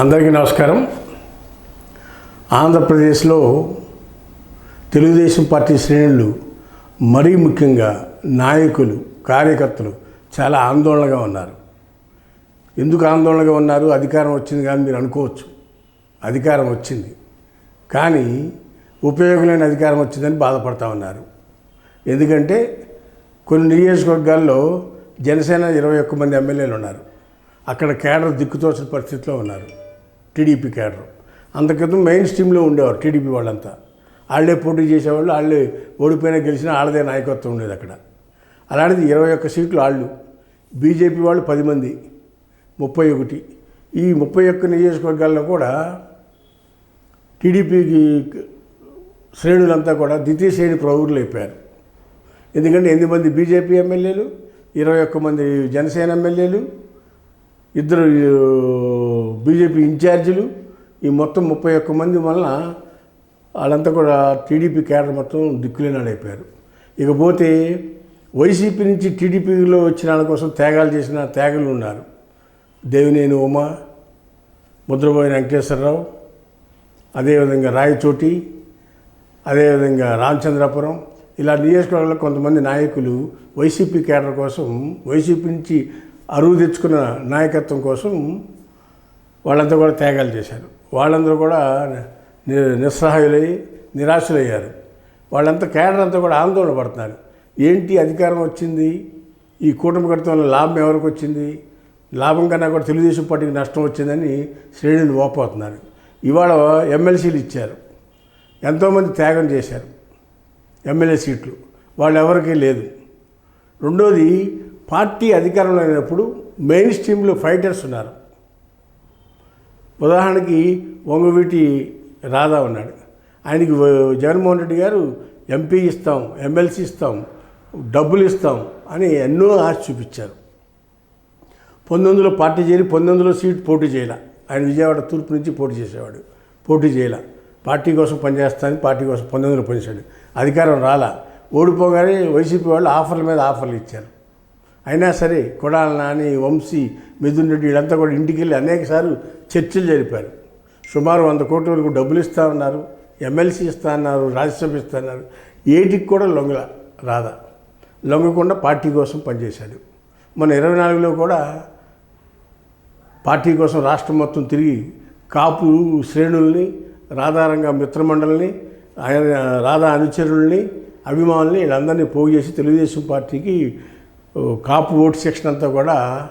అందరికీ నమస్కారం. ఆంధ్రప్రదేశ్లో తెలుగుదేశం పార్టీ శ్రేణులు మరీ ముఖ్యంగా నాయకులు కార్యకర్తలు చాలా ఆందోళనగా ఉన్నారు. ఎందుకు ఆందోళనగా ఉన్నారు? అధికారం వచ్చింది కానీ మీరు అనుకోవచ్చు. అధికారం వచ్చింది. కానీ ఉపయోగం లేని అధికారం వచ్చిందని బాధపడతా ఉన్నారు. ఎందుకంటే కొన్ని నియోజకవర్గాల్లో జనసేన ఇరవై ఒక్క మంది ఎమ్మెల్యేలు ఉన్నారు. అక్కడ కేడర్ దిక్కుతోచిన పరిస్థితిలో ఉన్నారు. టీడీపీ కేడర్ అంతక్రితం మెయిన్ స్ట్రీమ్లో ఉండేవారు టీడీపీ వాళ్ళంతా. వాళ్ళే పోటీ చేసేవాళ్ళు వాళ్ళే ఓడిపోయినా గెలిచినా వాళ్ళదే నాయకత్వం ఉండేది అక్కడ. అలాంటిది ఇరవై ఒక్క సీట్లు వాళ్ళు బీజేపీ వాళ్ళు పది మంది ముప్పై ఒకటి. ఈ ముప్పై ఒక్క నియోజకవర్గాల్లో కూడా టీడీపీకి శ్రేణులంతా కూడా ద్వితీయ శ్రేణి ప్రౌఢులు అయిపోయారు. ఎందుకంటే ఎనిమిది మంది బీజేపీ ఎమ్మెల్యేలు ఇరవై ఒక్క మంది జనసేన ఎమ్మెల్యేలు ఇద్దరు బీజేపీ ఇన్ఛార్జీలు ఈ మొత్తం ముప్పై ఒక్క మంది వలన వాళ్ళంతా కూడా టీడీపీ క్యాడర్ మొత్తం దిక్కులేనాడైపోయారు ఇకపోతే వైసీపీ నుంచి టీడీపీలో వచ్చిన వాళ్ళ కోసం త్యాగాలు చేసిన త్యాగులు ఉన్నారు. దేవినేని ఉమా ముద్రబోయిన వెంకటేశ్వరరావు అదేవిధంగా రాయచోటి అదేవిధంగా రామచంద్రాపురం ఇలా నియోజకవర్గంలో కొంతమంది నాయకులు వైసీపీ కేడర్ కోసం వైసీపీ నుంచి అరువు తెచ్చుకున్న నాయకత్వం కోసం వాళ్ళంతా కూడా త్యాగాలు చేశారు. వాళ్ళందరూ కూడా ని నిస్సహాయులై నిరాశలయ్యారు. వాళ్ళంతా కేడర్ అంతా కూడా ఆందోళన పడుతున్నారు. ఏంటి అధికారం వచ్చింది? ఈ కూటమి కడతం వల్ల లాభం ఎవరికి వచ్చింది? లాభం కన్నా కూడా తెలుగుదేశం పార్టీకి నష్టం వచ్చిందని శ్రేణులు ఓపోతున్నారు ఇవాళ ఎమ్మెల్సీలు ఇచ్చారు. ఎంతోమంది త్యాగం చేశారు. ఎమ్మెల్యే సీట్లు. వాళ్ళు ఎవరికీ లేదు. రెండోది పార్టీ అధికారంలో అయినప్పుడు మెయిన్ స్ట్రీమ్లో ఫైటర్స్ ఉన్నారు. ఉదాహరణకి వంగవీటి రాధా ఉన్నాడు. ఆయనకి జగన్మోహన్ రెడ్డి గారు ఎంపీ ఇస్తాం ఎమ్మెల్సీ ఇస్తాం డబ్బులు ఇస్తాం అని ఎన్నో ఆశ చూపించారు. పంతొమ్మిదిలో పార్టీ చేరి పంతొమ్మిదిలో సీట్ పోటీ చేయాల. ఆయన విజయవాడ తూర్పు నుంచి పోటీ చేసేవాడు. పోటీ చేయాల. పార్టీ కోసం పనిచేస్తానని పార్టీ కోసం పంతొమ్మిదిలో పనిచేశాడు అధికారం రాలా. ఓడిపోగానే వైసీపీ వాళ్ళు ఆఫర్ల మీద ఆఫర్లు ఇచ్చారు. అయినా సరే కొడాల నాని వంశీ మిథున్ రెడ్డి వీళ్ళంతా కూడా ఇంటికి వెళ్ళి అనేకసార్లు చర్చలు జరిపారు. సుమారు వంద కోట్ల వరకు డబ్బులు ఇస్తా ఉన్నారు ఎమ్మెల్సీ ఇస్తా అన్నారు రాజ్యసభ ఇస్తా అన్నారు ఏటికి కూడా లొంగల రాదా లొంగకుండా పార్టీ కోసం పనిచేశాడు. మన ఇరవై నాలుగులో కూడా పార్టీ కోసం రాష్ట్రం మొత్తం తిరిగి కాపు శ్రేణుల్ని రాధారంగ మిత్రమండలిని ఆయన రాధా అనుచరుల్ని అభిమానుల్ని వీళ్ళందరినీ పోగు చేసి తెలుగుదేశం పార్టీకి కాపు ఓటు సెక్షన్ అంతా కూడా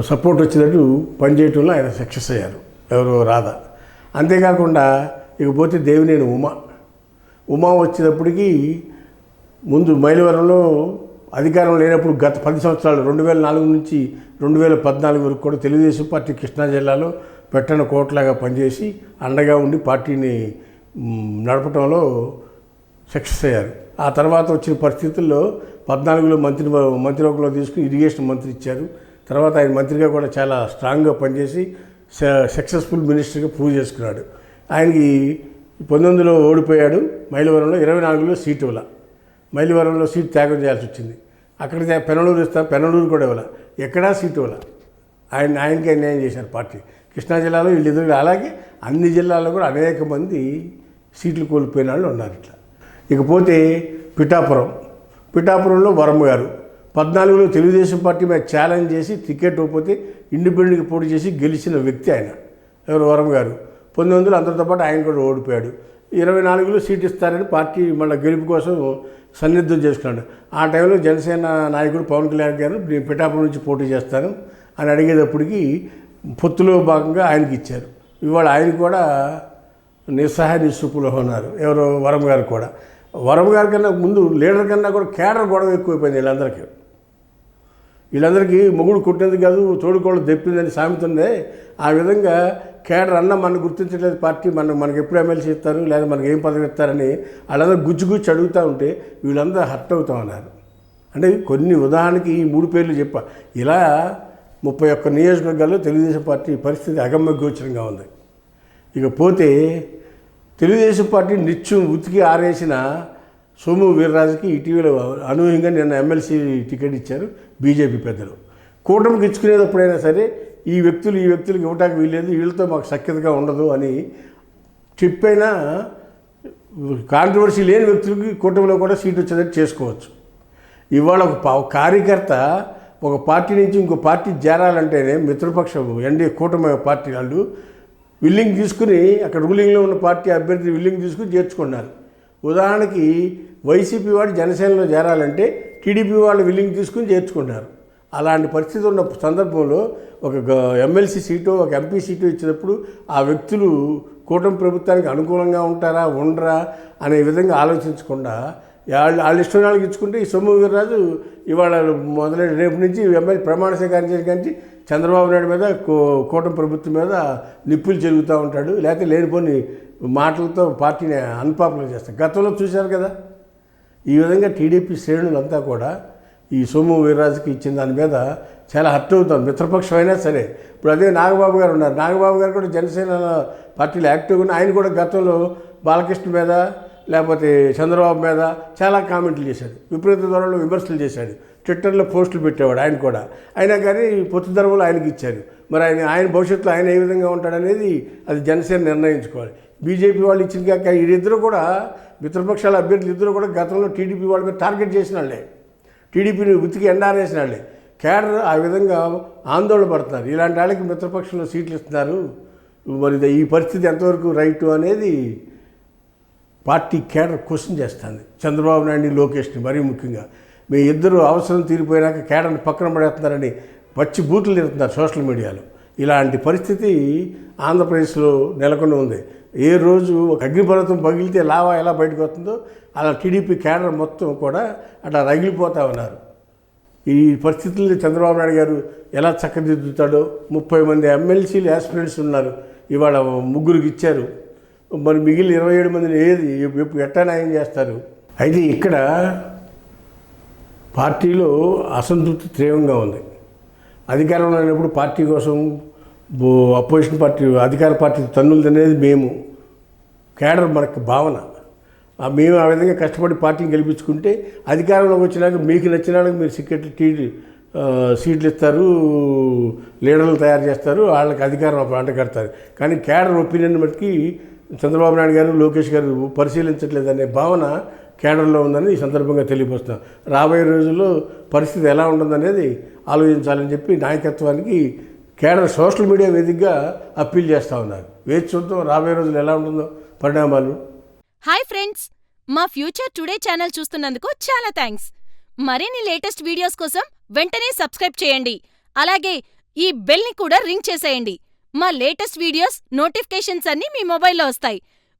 సపోర్ట్ వచ్చినట్టు పనిచేయటంలో ఆయన సక్సెస్ అయ్యారు. ఎవరు రాధా. అంతేకాకుండా ఇకపోతే దేవినేని ఉమా. ఉమా వచ్చినప్పటికీ ముందు మైలవరంలో అధికారం లేనప్పుడు గత పది సంవత్సరాలు రెండు వేల నాలుగు నుంచి రెండు వేల పద్నాలుగు వరకు కూడా తెలుగుదేశం పార్టీ కృష్ణా జిల్లాలో పెట్టని కోట్లాగా పనిచేసి అండగా ఉండి పార్టీని నడపటంలో నడపడంలో సక్సెస్ అయ్యారు. ఆ తర్వాత వచ్చిన పరిస్థితుల్లో పద్నాలుగులో మంత్రి మంత్రివర్గంలో తీసుకుని ఇరిగేషన్ మంత్రి ఇచ్చారు. తర్వాత ఆయన మంత్రిగా కూడా చాలా స్ట్రాంగ్గా పనిచేసి స- సక్సెస్ఫుల్ మినిస్టర్గా ప్రూవ్ చేసుకున్నాడు. ఆయనకి పంతొమ్మిదిలో ఓడిపోయాడు మైలవరంలో ఇరవై నాలుగులో సీటు ఇవ్వాల. మైలవరంలో సీట్ త్యాగం చేయాల్సి వచ్చింది. అక్కడ పెనలూరు ఇస్తా పెనలూరు కూడా ఇవ్వాల. ఎక్కడా సీటు ఇవ్వాల. ఆయన ఆయనకి అన్యాయం చేశారు పార్టీ. కృష్ణా జిల్లాలో వీళ్ళు ఎదురు అలాగే అన్ని జిల్లాల్లో కూడా అనేక మంది సీట్లు కోల్పోయిన వాళ్ళు ఉన్నారు ఇట్లా. ఇకపోతే పిఠాపురం. పిఠాపురంలో వరమ్మ గారు. పద్నాలుగులో తెలుగుదేశం పార్టీ మీద ఛాలెంజ్ చేసి టికెట్ ఇవ్వకపోతే ఇండిపెండెంట్కి పోటీ చేసి గెలిచిన వ్యక్తి ఆయన. ఎవరు? వరం గారు. పంతొమ్మిది వందలు అందరితో పాటు ఆయన కూడా ఓడిపోయాడు. ఇరవై నాలుగులో సీట్ ఇస్తారని పార్టీ మళ్ళీ గెలుపు కోసం సన్నిద్ధం చేసుకున్నాడు. ఆ టైంలో జనసేన నాయకుడు పవన్ కళ్యాణ్ గారు నేను పిఠాపురం నుంచి పోటీ చేస్తాను అని అడిగేటప్పటికి పొత్తులో భాగంగా ఆయనకి ఇచ్చారు. ఇవాళ ఆయన కూడా నిస్సహాయ నిస్సుపులో ఉన్నారు. ఎవరు? వరం గారు కూడా. వరం గారి కన్నా ముందు లీడర్ కన్నా కూడా కేడర్ గొడవ ఎక్కువైపోయింది వీళ్ళందరికీ. వీళ్ళందరికీ మొగుడు కొట్టినది కాదు తోడుకోళ్ళు దెప్పిందని సామెత ఉంది. ఆ విధంగా కేడర్ అన్న మనం గుర్తించట్లేదు పార్టీ మన మనకి ఎప్పుడు ఎమ్మెల్సీ ఇస్తారు లేదా మనకి ఏం పదవి ఇస్తారని వాళ్ళందరూ గుచ్చి గుచ్చి అడుగుతూ ఉంటే వీళ్ళందరూ హర్ట్ అవుతా ఉన్నారు. అంటే కొన్ని ఉదాహరణకి ఈ మూడు పేర్లు చెప్ప. ఇలా ముప్పై ఒక్క నియోజకవర్గాల్లో తెలుగుదేశం పార్టీ పరిస్థితి అగమ్య గోచరంగా ఉంది. ఇక పోతే తెలుగుదేశం పార్టీ నిత్యం ఉతికి ఆరేసిన సోము వీర్రాజుకి ఇటీవల అనూహ్యంగా నిన్న ఎమ్మెల్సీ టికెట్ ఇచ్చారు బీజేపీ పెద్దలు. కూటమికి ఇచ్చుకునేటప్పుడైనా సరే ఈ వ్యక్తులు ఈ వ్యక్తులకు ఇవ్వటానికి వీల్లేదు వీళ్ళతో మాకు సఖ్యతగా ఉండదు అని చెప్పైనా కాంట్రవర్సీ లేని వ్యక్తులకి కూటమిలో కూడా సీట్ వచ్చేటట్టు చేసుకోవచ్చు. ఇవాళ ఒక పా- కార్యకర్త ఒక పార్టీ నుంచి ఇంకో పార్టీ చేరాలంటేనే మిత్రపక్షం ఎన్డీ కూటమి పార్టీ వాళ్ళు విల్లింగ్ తీసుకుని అక్కడ రూలింగ్లో ఉన్న పార్టీ అభ్యర్థి విల్లింగ్ తీసుకుని చేర్చుకున్నారు. ఉదాహరణకి వైసీపీ వాడు జనసేనలో చేరాలంటే టీడీపీ వాళ్ళు విల్లింగ్ తీసుకుని చేర్చుకున్నారు. అలాంటి పరిస్థితి ఉన్న సందర్భంలో ఒక ఎమ్మెల్సీ సీటు ఒక ఎంపీ సీటు ఇచ్చినప్పుడు ఆ వ్యక్తులు కూటమి ప్రభుత్వానికి అనుకూలంగా ఉంటారా ఉండరా అనే విధంగా ఆలోచించకుండా వాళ్ళు వాళ్ళ ఇష్టం వాళ్ళకి ఇచ్చుకుంటే ఈ సొమ్ము వీరరాజు ఇవాళ మొదలైన రేపు నుంచి ఎమ్మెల్యే ప్రమాణ స్వీకారం చేసి చంద్రబాబు నాయుడు మీద కో కూటమి ప్రభుత్వం మీద నిప్పులు చెరుగుతూ ఉంటాడు లేకపోతే లేనిపోని మాటలతో పార్టీని అన్పాపులర్ చేస్తాడు. గతంలో చూశారు కదా ఈ విధంగా టీడీపీ శ్రేణులంతా కూడా ఈ సోము వీర్రాజుకి ఇచ్చిన దాని మీద చాలా హర్ట్ అవుతాం మిత్రపక్షం అయినా సరే. ఇప్పుడు అదే నాగబాబు గారు ఉన్నారు. నాగబాబు గారు కూడా జనసేన పార్టీలో యాక్టివ్గా ఉన్న ఆయన కూడా గతంలో బాలకృష్ణ మీద లేకపోతే చంద్రబాబు మీద చాలా కామెంట్లు చేశాడు. విపరీత ధోరణిలో విమర్శలు చేశాడు. ట్విట్టర్లో పోస్టులు పెట్టేవాడు ఆయన కూడా. అయినా కానీ పొత్తు ధర్మలు ఆయనకి ఇచ్చారు. మరి ఆయన ఆయన భవిష్యత్తులో ఆయన ఏ విధంగా ఉంటాడనేది అది జనసేన నిర్ణయించుకోవాలి. బీజేపీ వాళ్ళు ఇచ్చిన కాక వీరిద్దరూ కూడా మిత్రపక్షాల అభ్యర్థులు ఇద్దరు కూడా గతంలో టీడీపీ వాళ్ళ మీద టార్గెట్ చేసిన వాళ్ళే. టీడీపీని ఉతికి ఎండారేసిన వాళ్ళే. కేడర్ ఆ విధంగా ఆందోళన పడుతున్నారు. ఇలాంటి వాళ్ళకి మిత్రపక్షంలో సీట్లు ఇస్తున్నారు. మరి ఈ పరిస్థితి ఎంతవరకు రైటు అనేది పార్టీ కేడర్ క్వశ్చన్ చేస్తుంది. చంద్రబాబు నాయుడిని లోకేష్ని మరీ ముఖ్యంగా. మీ ఇద్దరు అవసరం తీరిపోయినాక కేడని పక్కన పడేస్తున్నారని పచ్చి బూతులు తిరుగుతున్నారు సోషల్ మీడియాలో. ఇలాంటి పరిస్థితి ఆంధ్రప్రదేశ్లో నెలకొని ఉంది. ఏ రోజు ఒక అగ్నిపర్వతం పగిలితే లావా ఎలా బయటకు వస్తుందో అలా టీడీపీ కేడర్ మొత్తం కూడా అట్లా రగిలిపోతా ఉన్నారు. ఈ పరిస్థితుల్ని చంద్రబాబు నాయుడు గారు ఎలా చక్కదిద్దుతాడో ముప్పై మంది ఎమ్మెల్సీలు యాస్పిరెంట్స్ ఉన్నారు. ఇవాళ ముగ్గురికి ఇచ్చారు. మరి మిగిలిన ఇరవై ఏడు మందిని ఏది ఎప్పు- ఎట్టా న్యాయం చేస్తారు? అయితే ఇక్కడ పార్టీలో అసంతృప్తి తీవ్రంగా ఉంది. అధికారంలో లేనప్పుడు పార్టీ కోసం అపోజిషన్ పార్టీ అధికార పార్టీ తన్నులు తినేది మేము కేడర్ మనకు భావన. మేము ఆ విధంగా కష్టపడి పార్టీని గెలిపించుకుంటే అధికారంలోకి వచ్చినాక మీకు నచ్చిన మీరు సిక్కెట్లు టీ సీట్లు ఇస్తారు లీడర్లు తయారు చేస్తారు వాళ్ళకి అధికారం అంట కడతారు. కానీ కేడర్ ఒపీనియన్ బట్టి చంద్రబాబు నాయుడు గారు లోకేష్ గారు పరిశీలించట్లేదనే భావన కేడర్లో ఉందని ఈ సందర్భంగా తెలియపరుస్తున్నాం రాబోయే రోజుల్లో పరిస్థితి ఎలా ఉంటుందనేది ఆలోచించాలని చెప్పి నాయకత్వానికి కేడర్ సోషల్ మీడియా వేదికగా అప్పీల్ చేస్తూ ఉన్నారు. వేచి చూద్దాం రాబోయే రోజులు ఎలా ఉంటుందో పరిణామాలు. హాయ్ ఫ్రెండ్స్ మా ఫ్యూచర్ టుడే ఛానల్ చూస్తున్నందుకు చాలా థ్యాంక్స్ మరిన్ని లేటెస్ట్ వీడియోస్ కోసం వెంటనే సబ్స్క్రైబ్ చేయండి. అలాగే ఈ బెల్ని కూడా రింగ్ చేసేయండి. మా లేటెస్ట్ వీడియోస్ నోటిఫికేషన్స్ అన్నీ మీ మొబైల్లో వస్తాయి.